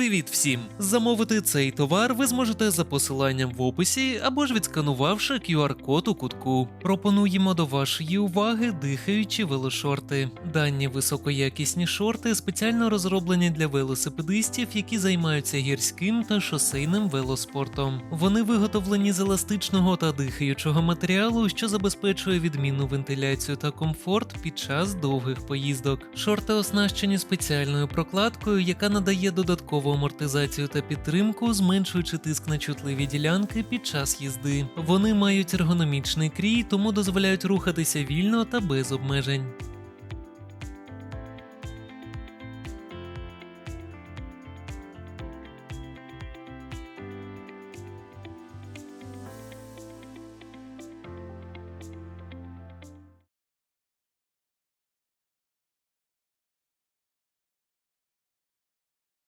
Привіт всім! Замовити цей товар ви зможете за посиланням в описі або ж відсканувавши QR-код у кутку. Пропонуємо до вашої уваги дихаючі велошорти. Дані високоякісні шорти спеціально розроблені для велосипедистів, які займаються гірським та шосейним велоспортом. Вони виготовлені з еластичного та дихаючого матеріалу, що забезпечує відмінну вентиляцію та комфорт під час довгих поїздок. Шорти оснащені спеціальною прокладкою, яка надає амортизацію та підтримку, зменшуючи тиск на чутливі ділянки під час їзди. Вони мають ергономічний крій, тому дозволяють рухатися вільно та без обмежень.